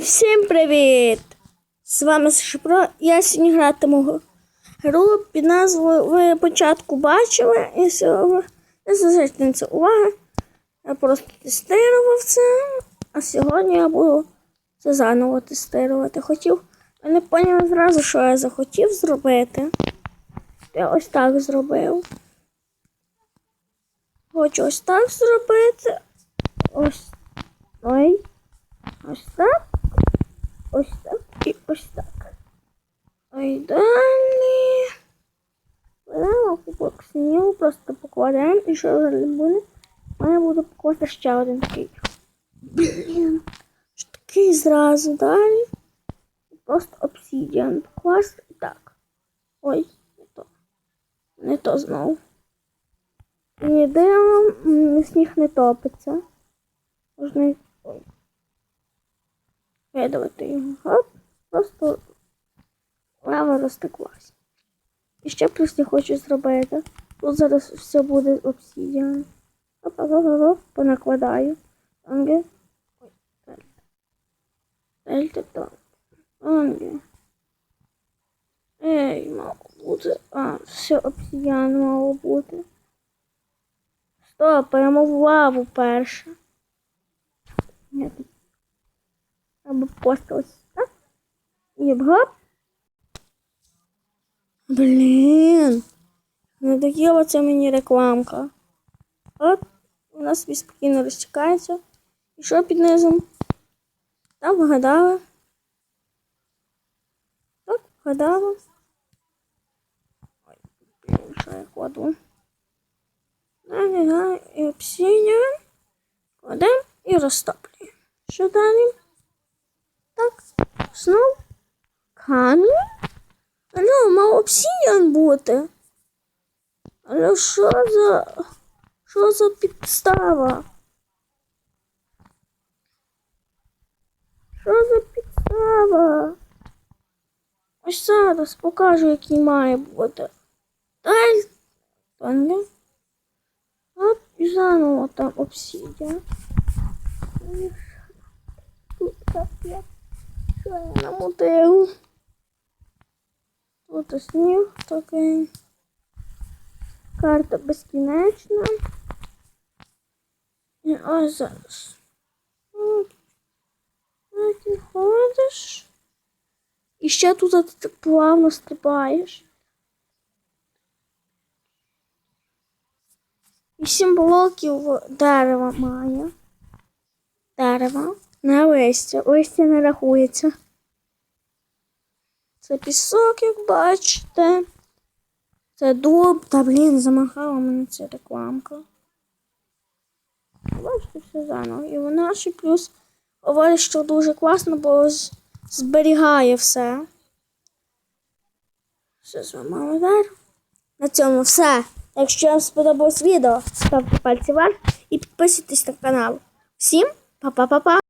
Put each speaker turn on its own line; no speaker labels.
Всім привіт! З вами Шипро. Я сьогодні гратиму гру під назвою ви початку бачили. І сьогодні не зважайте на це увагу. Я просто тестував це, а сьогодні я буду це заново тестувати. Хотів, я не поняв зразу, що я захотів зробити. Я ось так зробив. Хочу ось так зробити. Ось. Ой. Ось так. Ось так і ось так. Ой, далі. Беремо кубок снігу, просто покладаємо і що зараз буде? Я буду покласти ще один такий. Блін. Що такий зразу далі. Просто обсідіан покласти так. Ой, не то. Не то знову. І дивимо, сніг не топиться. Можна. Видавати його. Просто лава розтеклась. І ще плюс я хочу зробити. Тут зараз все буде обсідіан. Оп, оп, оп, оп, понакладаю. Анге. Дельта. Там. Анге. Ей, мало бути. А, все обсідіан мало бути. Стоп, прямо в лаву перше. Ні, Або постилось, так? І гоп. Блін. Надоїла це мені рекламка. От, у нас спокійно розчекається. І що під низом? Так, вгадали. Так, вгадали. Ой, блін, що я кладу? Далі, і обсінюємо. Кладемо і розтоплюємо. Що далі? Так, знов камінь. Алло, мав обсіян бути. Алло, що за. Що за підстава? Що за підстава? Ось зараз покажу, який має бути. Дай. Тонге. От і заново там обсідя. Що я намутив? Тут сніг такий. Карта безкінечна. І ось зараз. Ти ходиш. І ще тут ти плавно стрибаєш. І сім блоків дерева має. Дерево. Не листя. Листя не рахується. Це пісок, як бачите. Це дуб. Та блін, замахала мене ця рекламка. Бачите, все заново. І вона ще плюс говорить, що дуже класно, бо зберігає все. Все зламала дерево. На цьому все. Якщо вам сподобалось відео, ставте пальці вверх і підписуйтесь на канал. Всім па-па-па-па!